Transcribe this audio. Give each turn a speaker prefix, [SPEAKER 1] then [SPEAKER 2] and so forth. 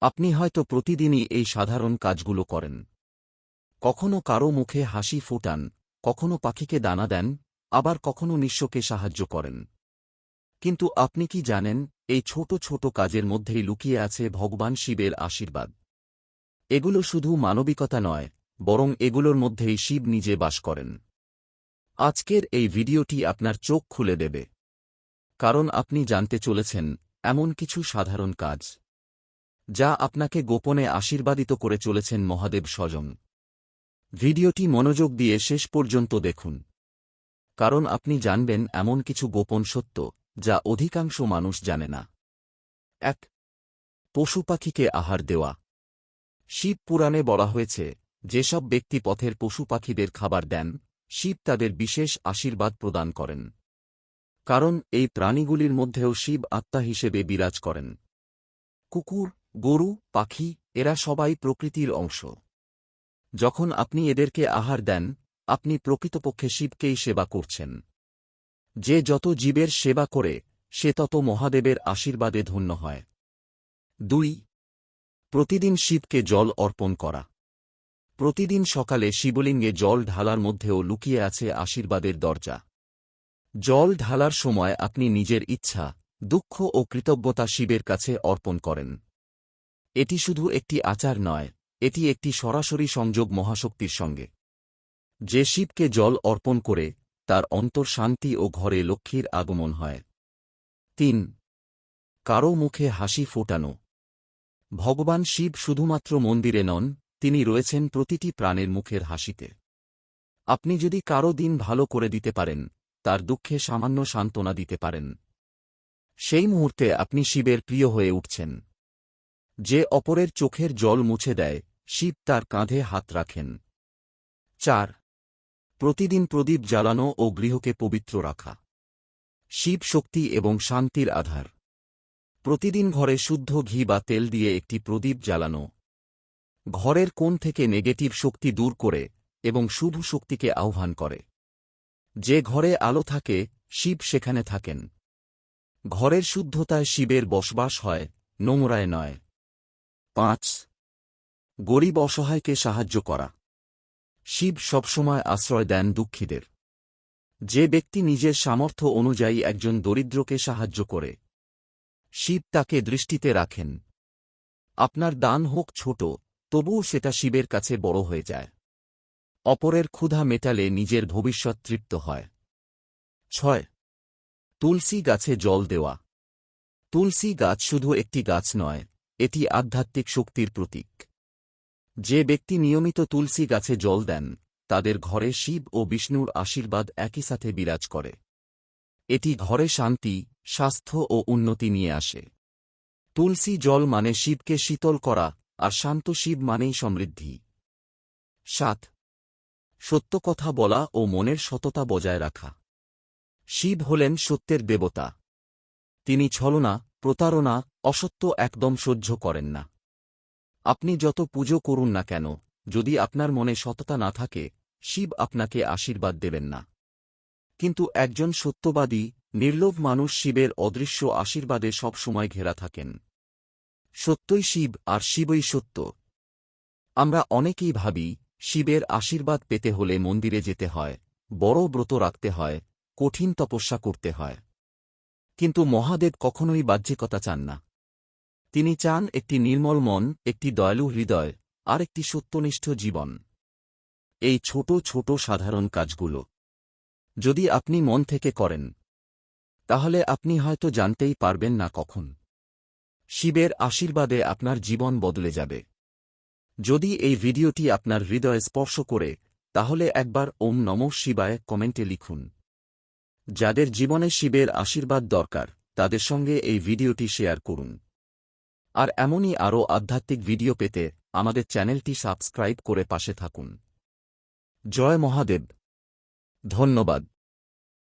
[SPEAKER 1] আপনি হয়তো প্রতিদিনই এই সাধারণ কাজগুলো করেন। কখনো কারও মুখে হাসি ফোটান, কখনো পাখিকে দানা দেন, আবার কখনো নিঃস্বকে সাহায্য করেন। কিন্তু আপনি কি জানেন, এই ছোট ছোট কাজের মধ্যেই লুকিয়ে আছে ভগবান শিবের আশীর্বাদ। এগুলো শুধু মানবিকতা নয়, বরং এগুলোর মধ্যেই শিব নিজে বাস করেন। আজকের এই ভিডিওটি আপনার চোখ খুলে দেবে। কারণ আপনি জানতে চলেছেন, এমন কিছু সাধারণ কাজ। যা আপনাকে গোপনে আশীর্বাদিত করে চলেছেন মহাদেব স্বজন। ভিডিওটি মনোযোগ দিয়ে শেষ পর্যন্ত দেখুন। কারণ আপনি জানবেন এমন কিছু গোপন সত্য, যা অধিকাংশ মানুষ জানে না। এক, পশু পাখিকে আহার দেওয়া। শিব পুরাণে বলা হয়েছে, যেসব ব্যক্তি পথের পশু পাখিদের খাবার দেন, শিব তাদের বিশেষ আশীর্বাদ প্রদান করেন। কারণ এই প্রাণীগুলির মধ্যেও শিব আত্মা হিসেবে বিরাজ করেন। কুকুর গরু, পাখি, এরা সবাই প্রকৃতির অংশ। যখন আপনি এদেরকে আহার দেন, আপনি প্রকৃতপক্ষে শিবকেই সেবা করছেন। যে যত জীবের সেবা করে, সে তত মহাদেবের আশীর্বাদে ধন্য হয়। দুই, প্রতিদিন শিবকে জল অর্পণ করা। প্রতিদিন সকালে শিবলিঙ্গে জল ঢালার মধ্যেও লুকিয়ে আছে আশীর্বাদের দরজা। জল ঢালার সময় আপনি নিজের ইচ্ছা, দুঃখ ও কৃতজ্ঞতা শিবের কাছে অর্পণ করেন। এটি শুধু একটি আচার নয়, এটি একটি সরাসরি সংযোগ মহাশক্তির সঙ্গে। যে শিবকে জল অর্পণ করে, তার অন্তর শান্তি ও ঘরে লক্ষ্মীর আগমন হয়। তিন, কারও মুখে হাসি ফোটানো। ভগবান শিব শুধুমাত্র মন্দিরে নন, তিনি রয়েছেন প্রতিটি প্রাণের মুখের হাসিতে। আপনি যদি কারও দিন ভালো করে দিতে পারেন, তার দুঃখে সামান্য সান্ত্বনা দিতে পারেন। সেই মুহূর্তে আপনি শিবের প্রিয় হয়ে উঠছেন। যে অপরের চোখের জল মুছে দেয়, শিব তার কাঁধে হাত রাখেন। চার, প্রতিদিন প্রদীপ জ্বালানো ও গৃহকে পবিত্র রাখা। শিব শক্তি এবং শান্তির আধার। প্রতিদিন ঘরে শুদ্ধ ঘি বা তেল দিয়ে একটি প্রদীপ জ্বালানো। ঘরের কোণ থেকে নেগেটিভ শক্তি দূর করে এবং শুভ শক্তিকে আহ্বান করে। যে ঘরে আলো থাকে, শিব সেখানে থাকেন। ঘরের শুদ্ধতায় শিবের বসবাস হয়, নোংরায় নয়। পাঁচ। গরিব অসহায়কে সাহায্য করা। শিব সবসময় আশ্রয় দেন দুঃখীদের। যে ব্যক্তি নিজের সামর্থ্য অনুযায়ী একজন দরিদ্রকে সাহায্য করে, শিব তাকে দৃষ্টিতে রাখেন। আপনার দান হোক ছোট, তবুও সেটা শিবের কাছে বড় হয়ে যায়। অপরের ক্ষুধা মেটালে নিজের ভবিষ্যৎ তৃপ্ত হয়। ছয়। তুলসী গাছে জল দেওয়া। তুলসী গাছ শুধু একটি গাছ নয় এটি আধ্যাত্মিক শক্তির প্রতীক। যে ব্যক্তি নিয়মিত তুলসী গাছে জল দেন, তাদের ঘরে শিব ও বিষ্ণুর আশীর্বাদ একই সাথে বিরাজ করে। এটি ঘরে শান্তি, স্বাস্থ্য ও উন্নতি নিয়ে আসে। তুলসী জল মানে শিবকে শীতল করা, আর শান্ত শিব মানেই সমৃদ্ধি। সাত, সত্য কথা বলা ও মনের সততা বজায় রাখা। শিব হলেন সত্যের দেবতা। তিনি ছলনা প্রতারণা, অসত্য একদম সহ্য করেন না। আপনি যত পুজো করুন না কেন, যদি আপনার মনে সততা না থাকে, শিব আপনাকে আশীর্বাদ দেবেন না। কিন্তু একজন সত্যবাদী, নির্লোভ মানুষ শিবের অদৃশ্য আশীর্বাদে সবসময় ঘেরা থাকেন। সত্যই শিব আর শিবই সত্য। আমরা অনেকেই ভাবি, শিবের আশীর্বাদ পেতে হলে মন্দিরে যেতে হয়, বড় ব্রত রাখতে হয়, কঠিন তপস্যা করতে হয়। কিন্তু মহাদেব কখনোই বাহ্যিকতা চান না। তিনি চান একটি নির্মল মন, একটি দয়ালু হৃদয়, আর একটি সত্যনিষ্ঠ জীবন। এই ছোট ছোট সাধারণ কাজগুলো। যদি আপনি মন থেকে করেন, তাহলে আপনি হয়তো জানতেই পারবেন না কখন। শিবের আশীর্বাদে আপনার জীবন বদলে যাবে। যদি এই ভিডিওটি আপনার হৃদয়ে স্পর্শ করে, তাহলে একবার ওম নম শিবায় কমেন্টে লিখুন। যাদের জীবনে শিবের আশীর্বাদ দরকার, তাদের সঙ্গে এই ভিডিওটি শেয়ার করুন। আর এমনই আরও আধ্যাত্মিক ভিডিও পেতে আমাদের চ্যানেলটি সাবস্ক্রাইব করে পাশে থাকুন। জয় মহাদেব। ধন্যবাদ।